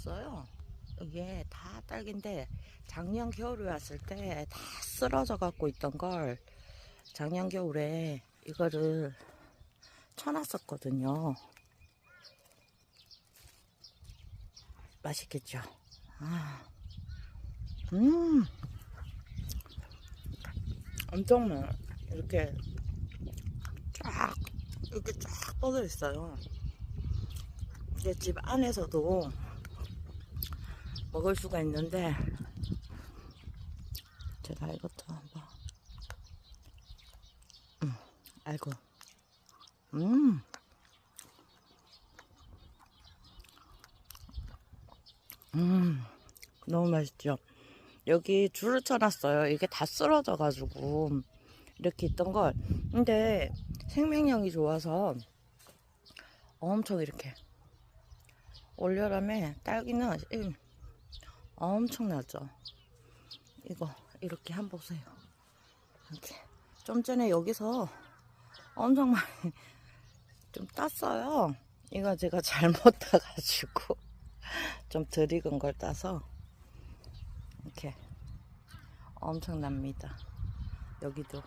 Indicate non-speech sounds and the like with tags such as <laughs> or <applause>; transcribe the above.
없어요. 이게 다 딸기인데 작년 겨울에 왔을 때 다 쓰러져 갖고 있던 걸 작년 겨울에 이거를 쳐놨었거든요. 맛있겠죠? 아, 음, 엄청. 이렇게 쫙 이렇게 쫙 뻗어 있어요. 이제 집 안에서도 먹을 수가 있는데 제가 이것도 한번 음, 아이고 음 음, 너무 맛있죠. 여기 줄을 쳐놨어요. 이게 다 쓰러져 가지고 이렇게 있던 걸. 근데 생명력이 좋아서 엄청 이렇게 올여름에 딸기는 일- 엄청나죠. 이거 이렇게 한번 보세요. 이렇게 좀 전에 여기서 엄청 많이 <laughs> 좀 땄어요. 이거 제가 잘못 따가지고 <laughs> 좀 덜 익은 걸 따서 이렇게 엄청납니다. 여기도